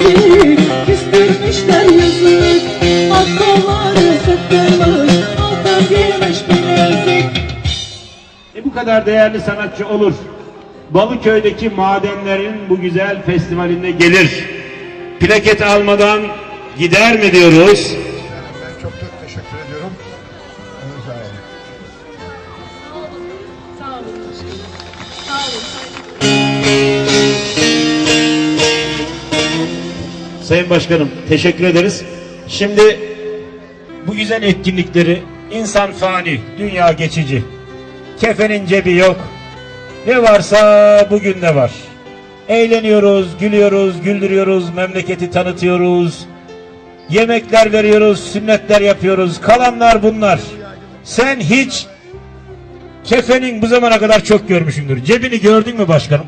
Nazik, küstürmüşler yazık Ak kolları sıktırmış, altın giymiş bilezik E bu kadar değerli sanatçı olur. Balıköy'deki madenlerin bu güzel festivaline gelir. Plaket almadan gider mi diyoruz? Ben çok çok teşekkür ediyorum. Sağ olun. Sayın Başkanım teşekkür ederiz. Şimdi bu güzel etkinlikleri insan fani, dünya geçici. Kefenin cebi yok. Ne varsa bugün de var. Eğleniyoruz, gülüyoruz, güldürüyoruz, memleketi tanıtıyoruz. Yemekler veriyoruz, sünnetler yapıyoruz. Kalanlar bunlar. Sen hiç kefenin bu zamana kadar çok görmüşsündür. Cebini gördün mü başkanım?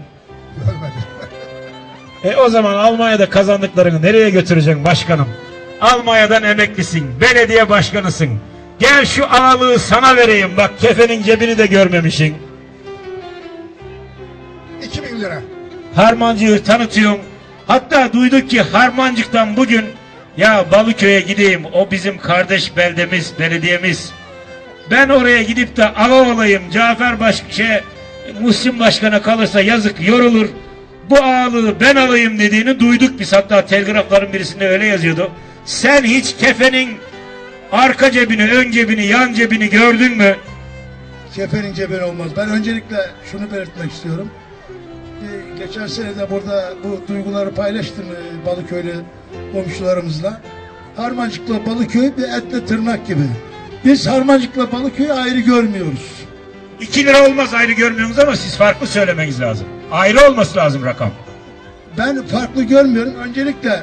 E o zaman Almanya'da kazandıklarını nereye götüreceksin başkanım? Almanya'dan emeklisin, belediye başkanısın. Gel şu ağalığı sana vereyim. Bak kefenin cebini de görmemişsin. 2000 lira. Harmancığı tanıtıyorum. Hatta duyduk ki Harmancık'tan bugün ya Balıköy'e gideyim. O bizim kardeş beldemiz, belediyemiz. Ben oraya gidip de ağa olayım. Cafer baş şey, Muhsin Başkan'a kalırsa yazık yorulur. Bu ağalığı ben alayım dediğini duyduk biz. Hatta telgrafların birisinde öyle yazıyordu. Sen hiç kefenin arka cebini, ön cebini, yan cebini gördün mü? Kefenin cebeli olmaz. Ben öncelikle şunu belirtmek istiyorum. Bir, geçen sene de burada bu duyguları paylaştım e, Balıköy'lü komşularımızla. Harmancık'la Balıköy bir etle tırnak gibi. Biz Harmancık'la Balıköy'ü ayrı görmüyoruz. 2 lira olmaz ayrı görmüyorsunuz ama siz farklı söylemeniz lazım. Ayrı olması lazım rakam. Ben farklı görmüyorum. Öncelikle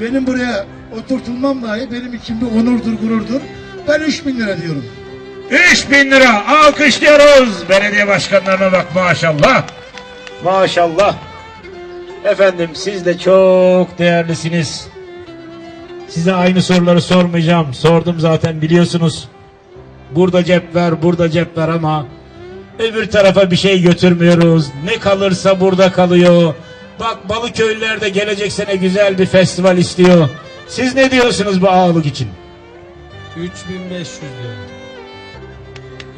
benim buraya oturtulmam dahi benim için bir onurdur, gururdur. Ben 3000 lira diyorum. 3000 lira alkışlıyoruz. Belediye başkanlarına bak maşallah. Maşallah. Efendim siz de çok değerlisiniz. Size aynı soruları sormayacağım. Sordum zaten biliyorsunuz. Burada cep ver, burada cep ver ama öbür tarafa bir şey götürmüyoruz. Ne kalırsa burada kalıyor. Bak Balıköylüler de gelecek sene güzel bir festival istiyor. Siz ne diyorsunuz bu ağalık için? 3500 diyor.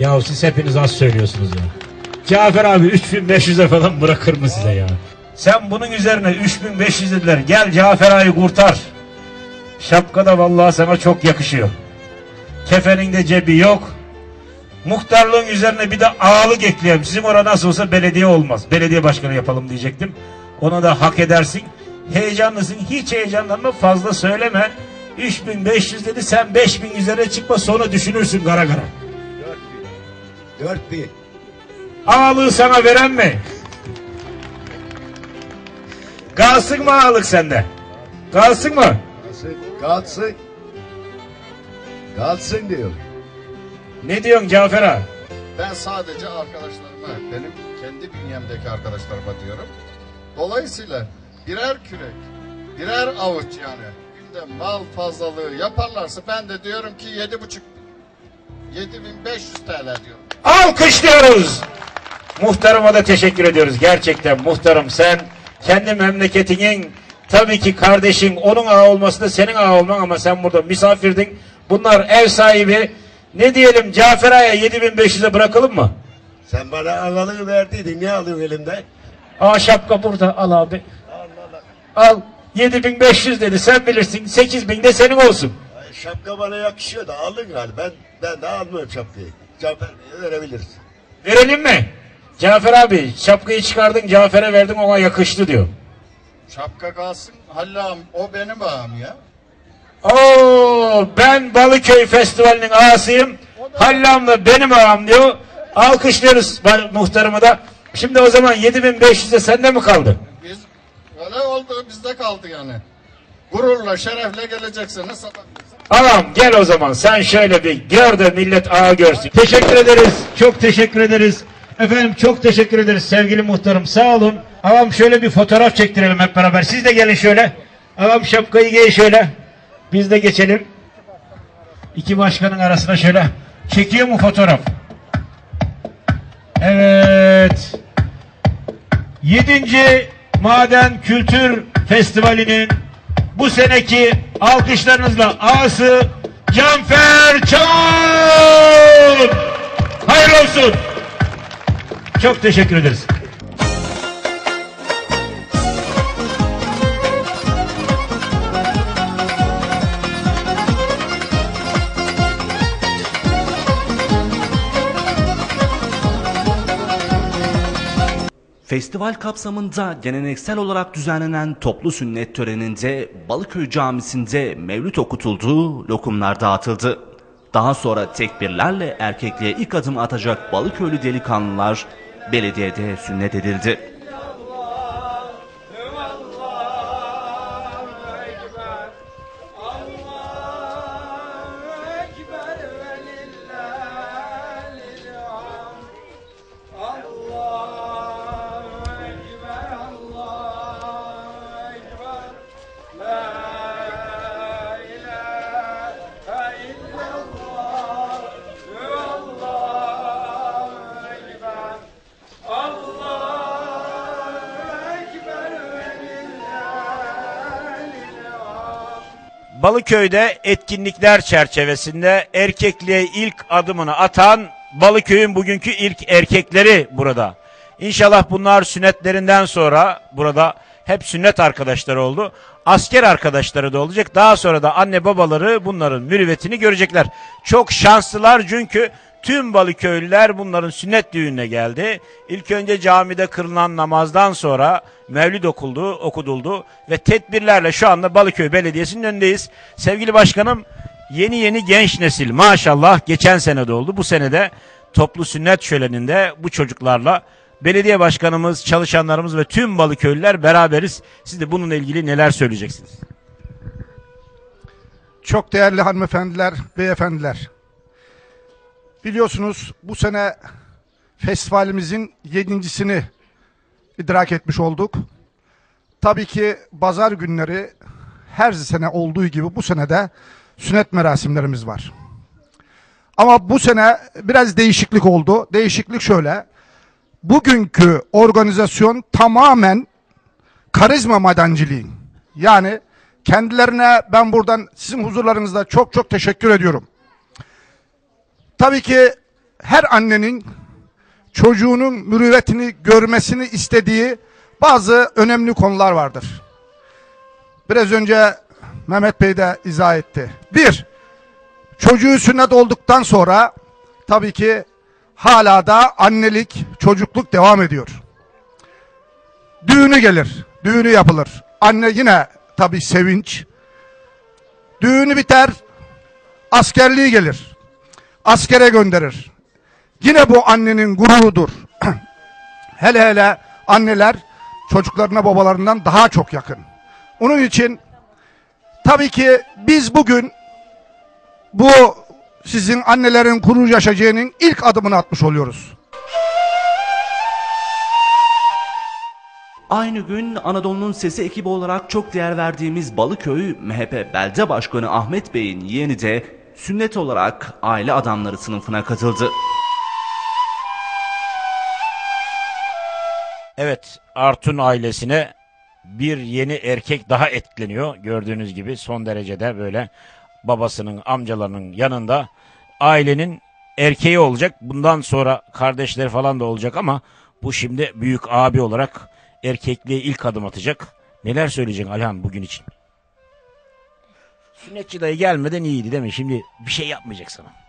Ya siz hepiniz az söylüyorsunuz ya. Cafer abi 3500'e falan bırakır mı size ya? Sen bunun üzerine 3500 dediler. Gel Cafer abi kurtar. Şapka da vallahi sana çok yakışıyor. Kefenin de cebi yok. Muhtarlığın üzerine bir de ağalık ekleyelim. Sizin orada nasıl olsa belediye olmaz. Belediye başkanı yapalım diyecektim. Ona da hak edersin. Heyecanlısın. Hiç heyecanlanma fazla söyleme. 3500 dedi sen 5000 üzerine çıkma sonra düşünürsün gara gara. 4000. Ağalığı sana veren mi? Kalsın mı ağalık sende? Kalsın mı? Kalsın. Kalsın. Kalsın diyor. Ne diyorsun Cafer ağa? Ben sadece arkadaşlarıma, benim kendi bünyemdeki arkadaşlarıma diyorum. Dolayısıyla birer kürek, birer avuç yani günde mal fazlalığı yaparlarsa ben de diyorum ki yedi buçuk, 7500 TL diyorum. Alkışlıyoruz. Muhtarıma da teşekkür ediyoruz. Gerçekten muhtarım sen kendi memleketinin tabii ki kardeşin onun ağa olması da senin ağa olman ama sen burada misafirdin. Bunlar ev sahibi. Ne diyelim Cafer Ağa'ya 7500'e bırakalım mı? Sen bana ağalığı verdiydin. Ne alıyorsun elimde? Aa şapka burada al abi. Al 7500 dedi sen bilirsin 8000 de senin olsun. Ay, Şapka bana yakışıyor da aldın galiba. Ben, ben de almıyorum şapkayı. Cafer Bey'e verebiliriz. Verelim mi? Cafer abi şapkayı çıkardın Cafer'e verdin ona yakıştı diyor. Şapka kalsın, Halil ağam, o benim ağam ya. Oo ben Balıköy Festivali'nin ağasıyım. Hallam da benim ağam diyor. Alkışlıyoruz muhtarımı da. Şimdi o zaman 7500'e sende mi kaldı? Biz öyle oldu bizde kaldı yani. Gururla, şerefle geleceksiniz. sabah- Ağam gel o zaman sen şöyle bir gör de millet ağa görsün. Teşekkür ederiz. Çok teşekkür ederiz. Efendim çok teşekkür ederiz sevgili muhtarım sağ olun. Ağam şöyle bir fotoğraf çektirelim hep beraber. Siz de gelin şöyle. Ağam şapkayı giy şöyle. Biz de geçelim. İki başkanın arasına şöyle. Çekiyor mu fotoğraf? Evet. Yedinci Maden Kültür Festivali'nin bu seneki alkışlarınızla ağası Canfer Çağın. Hayırlı olsun. Çok teşekkür ederiz. Festival kapsamında geleneksel olarak düzenlenen toplu sünnet töreninde Balıköy Camisi'nde mevlüt okutuldu, lokumlar dağıtıldı. Daha sonra tekbirlerle erkekliğe ilk adım atacak Balıköylü delikanlılar belediyede sünnet edildi. Balıköy'de etkinlikler çerçevesinde erkekliğe ilk adımını atan Balıköy'ün bugünkü ilk erkekleri burada. İnşallah bunlar sünnetlerinden sonra burada hep sünnet arkadaşları oldu. Asker arkadaşları da olacak. Daha sonra da anne babaları bunların mürüvvetini görecekler. Çok şanslılar çünkü tüm Balıköylüler bunların sünnet düğününe geldi. İlk önce camide kılınan namazdan sonra mevlid okuldu, okuduldu ve tedbirlerle şu anda Balıköy Belediyesi'nin önündeyiz. Sevgili başkanım yeni yeni genç nesil maşallah geçen sene de oldu. Bu sene de toplu sünnet şöleninde bu çocuklarla belediye başkanımız, çalışanlarımız ve tüm Balıköylüler beraberiz. Siz de bununla ilgili neler söyleyeceksiniz? Çok değerli hanımefendiler, beyefendiler. Biliyorsunuz bu sene festivalimizin yedincisini idrak etmiş olduk. Tabii ki pazar günleri her sene olduğu gibi bu sene de sünnet merasimlerimiz var. Ama bu sene biraz değişiklik oldu. Değişiklik şöyle. Bugünkü organizasyon tamamen karizma madenciliği. Yani kendilerine ben buradan sizin huzurlarınızda çok çok teşekkür ediyorum. Tabii ki her annenin çocuğunun mürüvvetini görmesini istediği bazı önemli konular vardır. Biraz önce Mehmet Bey de izah etti. Bir, çocuğu sünnet olduktan sonra tabii ki hala da annelik, çocukluk devam ediyor. Düğünü gelir, düğünü yapılır. Anne yine tabii sevinç. Düğünü biter, askerliği gelir. Askere gönderir. Yine bu annenin gururudur. hele hele anneler çocuklarına babalarından daha çok yakın. Onun için tabii ki biz bugün bu sizin annelerin gurur yaşayacağının ilk adımını atmış oluyoruz. Aynı gün Anadolu'nun Sesi ekibi olarak çok değer verdiğimiz Balıköy MHP Belde Başkanı Ahmet Bey'in yeğeni de sünnet olarak aile adamları sınıfına katıldı. Evet Artun ailesine bir yeni erkek daha etkileniyor. Gördüğünüz gibi son derecede böyle babasının amcalarının yanında ailenin erkeği olacak. Bundan sonra kardeşleri falan da olacak ama bu şimdi büyük abi olarak erkekliğe ilk adım atacak. Neler söyleyeceksin Alhan bugün için? Sünnetçi dayı gelmeden iyiydi değil mi? Şimdi bir şey yapmayacak sana.